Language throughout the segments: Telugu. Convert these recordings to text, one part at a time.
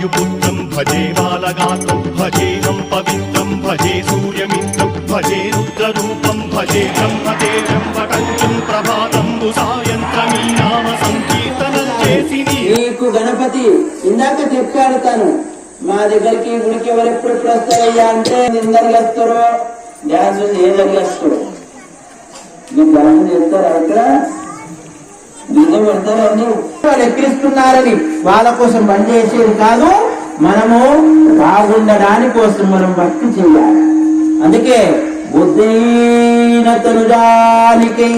वायुपुत्रं भजे बालगात्रं भजेऽहं पवित्रं भजे सूर्यमित्रं भजे रुद्ररूपं भजे ब्रह्मतेजं वटञ्चं ప్రభాతంబు సాయంత్రమీ నామ సంకీర్తనం చేసి నీ నీకు గణపతి ఇందాక చెప్పాడు తను మా దగ్గరికి గుడికి ఎవరు ఎప్పుడెప్పుడు వస్తారయ్యా అంటే నిందలు వస్తారు డ్యాన్స్ ఏదలు వస్తారు నీకు డ్యాన్స్ చేస్తారా ఇక్కడ నిజం పెడతారని వాళ్ళు ఎక్కిరిస్తున్నారని వాళ్ళ కోసం పని చేసేది కాదు మనము బాగుండడాని కోసం మనం భక్తి చేయాలి. అందుకే బుద్ధీన తనుజానికి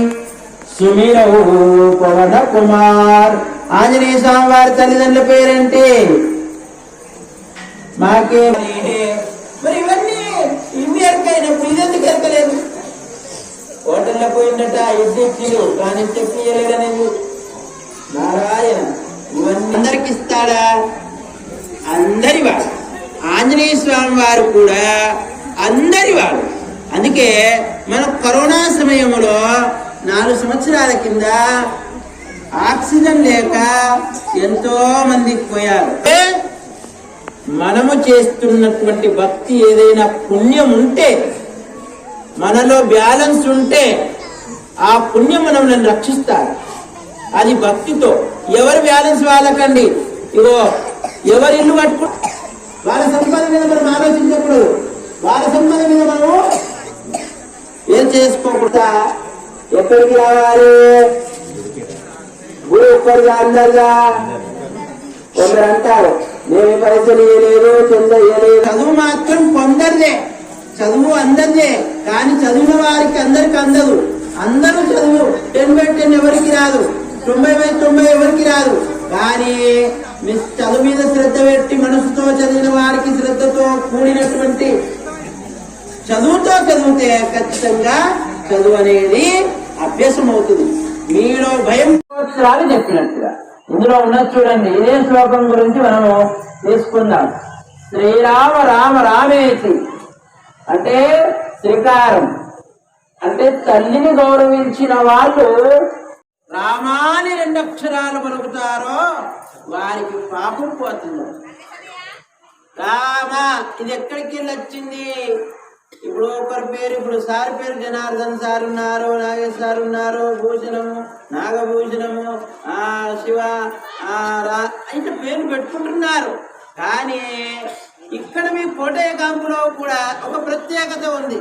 సుమిరవు పవన కుమార్. ఆంజనేయ స్వామి వారి తల్లిదండ్రుల పేరేంటి? మాకే. మరి ఇవన్నీ ఇన్ని ఎరకైనప్పుడు ఇదెందుకు ఎరకలేదు? హోటల్లో పోయిందట ఇద్దరు కానీ చెప్పియలేదనేది నారాయణ ఇవన్నీ అందరికి ఇస్తాడా? అందరి వాడు. ఆంజనేయ స్వామి వారు కూడా అందరి వాడు. అందుకే మన కరోనా సమయంలో నాలుగు సంవత్సరాల కింద ఆక్సిజన్ లేక ఎంతో మంది పోయారు. అంటే మనము చేస్తున్నటువంటి భక్తి ఏదైనా పుణ్యం ఉంటే మనలో బ్యాలెన్స్ ఉంటే ఆ పుణ్యం మనల్ని రక్షిస్తారు. అది భక్తితో. ఎవరి బ్యాలెన్స్ వాళ్ళకండి? ఇగో ఎవరు ఇల్లు కట్టుకు వాళ్ళ సంపద మీద మనం ఆలోచించకూడదు. వాళ్ళ సంపద మీద మనము ఏం చేసుకోకుండా ఎక్కడికి రావాలి? గుడి ఒక్కరిగా అందరిగా కొందరు అంటారు నేను పైసలు ఇవ్వలేదు చంద ఇవ్వలేదు చదువు మాత్రం కొందరిదే. చదువు అందరిదే. కానీ చదివిన వారికి అందరికి అందదు. అందరూ చదువు టెన్ బై టెన్ ఎవరికి రాదు? తొంభై బై తొంభై ఎవరికి రాదు? కానీ చదువు మీద శ్రద్ధ పెట్టి మనసుతో చదివిన వారికి శ్రద్ధతో కూడినటువంటి చదువుతో చదివితే ఖచ్చితంగా చదువు అనేది అభ్యాసం అవుతుంది మీలో భయం సంవత్సరాలు చెప్పినట్టుగా. ఇందులో ఉన్నది చూడండి ఇదే శ్లోకం గురించి మనము తీసుకుందాం. శ్రీరామ రామ రామేతి. అంటే శ్రీకారం. అంటే తల్లిని గౌరవించిన వాళ్ళు రామాని రెండు అక్షరాలు పలుకుతారో వారికి పాపం పోతుంది. రామ ఇది ఎక్కడికి వెళ్ళి వచ్చింది ఇప్పుడు ఒకరి పేరు ఇప్పుడు సార్ పేరు జనార్దన్ సార్ ఉన్నారు నాగేశ్ సార్ ఉన్నారు భూషణము నాగభూషణము ఆ శివ ఆ రా ఇంత పేరు పెట్టుకుంటున్నారు. కానీ ఇక్కడ మీ కోటయ్య కాంపులో కూడా ఒక ప్రత్యేకత ఉంది.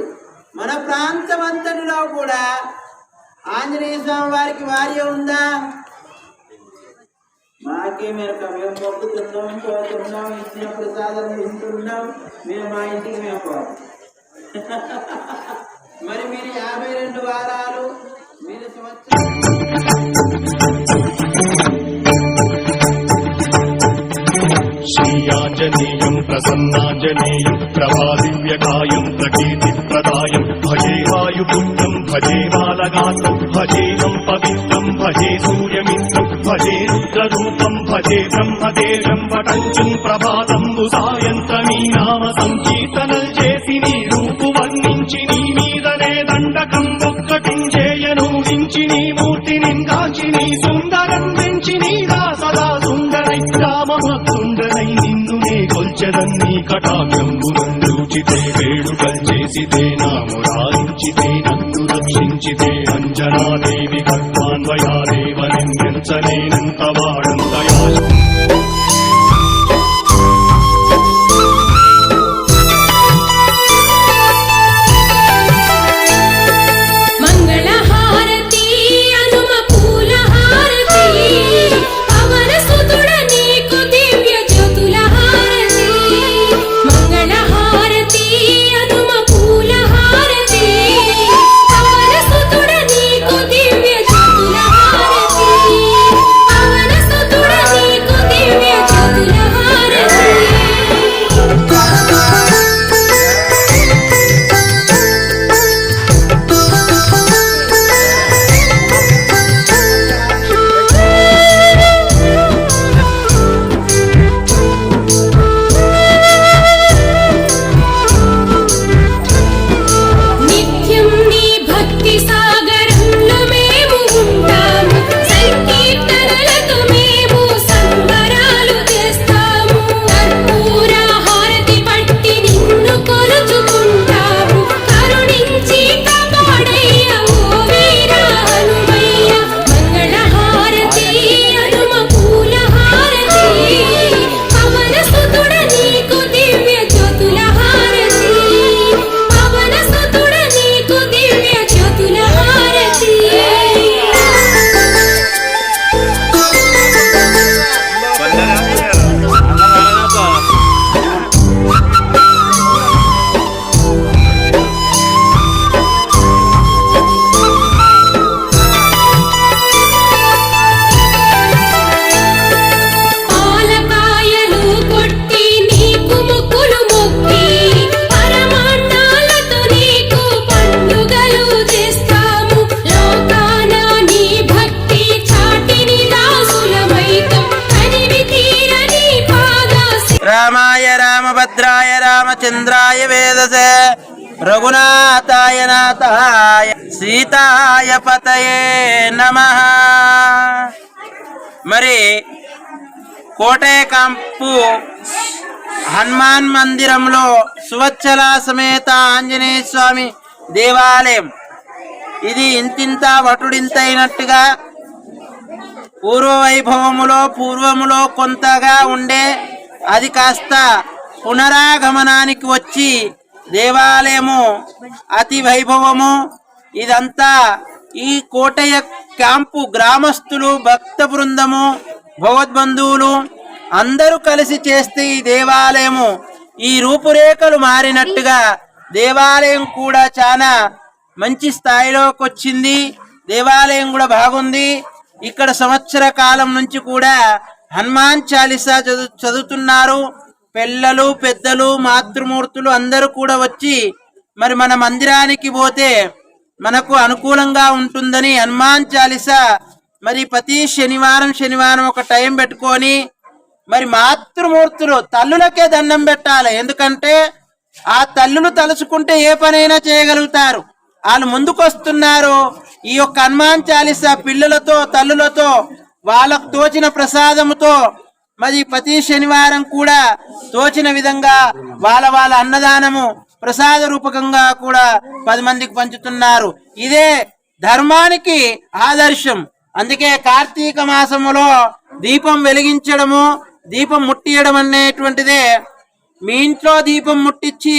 మన ప్రాంతం అంతటిలో కూడా ఆంజనేయ స్వామి వారికి వార్య ఉందా? మాకే మెరక మేము మొక్కుతున్నాం పోతున్నాం ఇచ్చిన ప్రసాదం తింటున్నాం మేము మా ఇంటికి మేము పోవాలి మరి మీరు యాభై రెండు వారాలు మీరు సంవత్సరం ప్రసన్నాంజనేయం ప్రభాదివ్యకాయం ప్రకీర్తి ప్రదాయం భజే వాయుపుత్రం భజే బాలగాసం భజేహం పవిత్రం భజే సూర్యమిత్రం భజే రుద్రరూపం భజే బ్రహ్మదేశం పటంచం ప్రభాతం సాయంత్రమీనా కటాక్షంబునందూచితే వేడుకల్ చేసితే రామాయ రామభద్రాయ రామచంద్రాయ వేదసే. రఘునాథాయ నాథాయ సీతాయ పతయే నమ. మరి కోటేకంపు హనుమాన్ మందిరంలో సువచ్చల సమేత ఆంజనేయ స్వామి దేవాలయం. ఇది ఇంతింత వటుడింతైనట్టుగా పూర్వ వైభవములో పూర్వములో కొంతగా ఉండే అది కాస్త పునరాగమనానికి వచ్చి దేవాలయము అతి వైభవము. ఇదంతా ఈ కోటయ్య క్యాంపు గ్రామస్తులు భక్త బృందము భగవద్బంధువులు అందరూ కలిసి చేస్తే ఈ దేవాలయము ఈ రూపురేఖలు మారినట్టుగా దేవాలయం కూడా చాలా మంచి స్థాయిలోకి వచ్చింది దేవాలయం కూడా బాగుంది. ఇక్కడ సంవత్సర కాలం నుంచి కూడా హనుమాన్ చాలీసా చదువు చదువుతున్నారు. పిల్లలు పెద్దలు మాతృమూర్తులు అందరూ కూడా వచ్చి మరి మన మందిరానికి పోతే మనకు అనుకూలంగా ఉంటుందని హనుమాన్ చాలీసా మరి ప్రతి శనివారం శనివారం ఒక టైం పెట్టుకొని మరి మాతృమూర్తులు తల్లులకే దండం పెట్టాలి. ఎందుకంటే ఆ తల్లులు తలుచుకుంటే ఏ పనైనా చేయగలుగుతారు. వాళ్ళు ముందుకొస్తున్నారు. ఈ యొక్క హనుమాన్ చాలీసా పిల్లలతో తల్లులతో వాళ్ళకు తోచిన ప్రసాదముతో మరి ప్రతి శనివారం కూడా తోచిన విధంగా వాళ్ళ వాళ్ళ అన్నదానము ప్రసాద రూపకంగా కూడా పది మందికి పంచుతున్నారు. ఇదే ధర్మానికి ఆదర్శం. అందుకే కార్తీక మాసములో దీపం వెలిగించడము దీపం ముట్టియడం అనేటువంటిదే. మీ ఇంట్లో దీపం ముట్టించి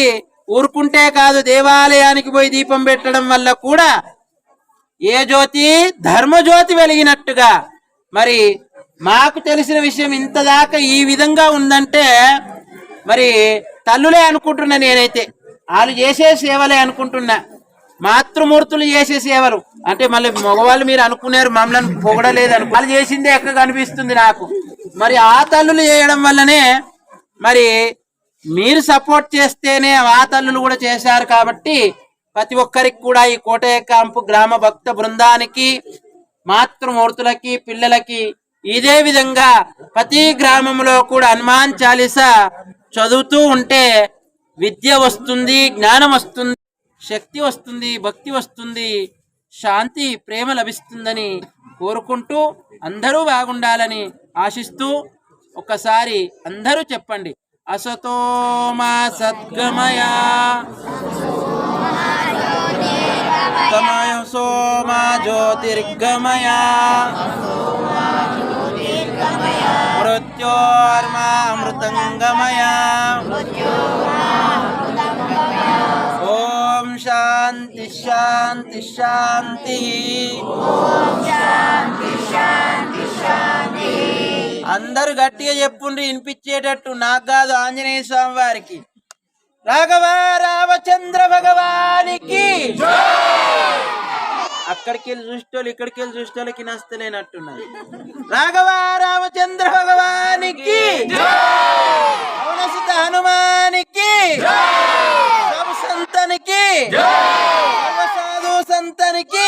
ఊరుకుంటే కాదు దేవాలయానికి పోయి దీపం పెట్టడం వల్ల కూడా ఏ జ్యోతి ధర్మజ్యోతి వెలిగినట్టుగా మరి మాకు తెలిసిన విషయం ఇంత దాకా ఈ విధంగా ఉందంటే మరి తల్లులే అనుకుంటున్నా నేనైతే. వాళ్ళు చేసే సేవలే అనుకుంటున్నా. మాతృమూర్తులు చేసే సేవలు. అంటే మళ్ళీ మగవాళ్ళు మీరు అనుకున్నారు మమ్మల్ని పొగడలేదు అను వాళ్ళు చేసిందే ఎక్కడ కనిపిస్తుంది నాకు. మరి ఆ తల్లులు చేయడం వల్లనే మరి మీరు సపోర్ట్ చేస్తేనే ఆ తల్లులు కూడా చేశారు కాబట్టి ప్రతి ఒక్కరికి కూడా ఈ కోటయ్య కాంపు గ్రామ భక్త బృందానికి మాతృమూర్తులకి పిల్లలకి ఇదే విధంగా ప్రతి గ్రామంలో కూడా హనుమాన్ చాలీసా చదువుతూ ఉంటే విద్య వస్తుంది జ్ఞానం వస్తుంది శక్తి వస్తుంది భక్తి వస్తుంది శాంతి ప్రేమ లభిస్తుందని కోరుకుంటూ అందరూ బాగుండాలని ఆశిస్తూ ఒకసారి అందరూ చెప్పండి. అసతో మా మా జ్యోతిర్గమయ మృత్యోర్మా అమృతంగమయ ఓం శాంతి శాంతి శాంతి అందరూ గట్టిగా చెప్పుండ్రి వినిపించేటట్టు నాకు కాదు ఆంజనేయ స్వామి వారికి. రాఘవ రామచంద్ర భగవానికి. అక్కడికి వెళ్ళి చూసేటోళ్ళు ఇక్కడికి వెళ్ళి చూసేటోళ్ళకి నస్తలేనట్టున్నారు రాఘవ రామచంద్ర భగవానికి అవునసిత హనుమానికి సంతనికి సంతనికి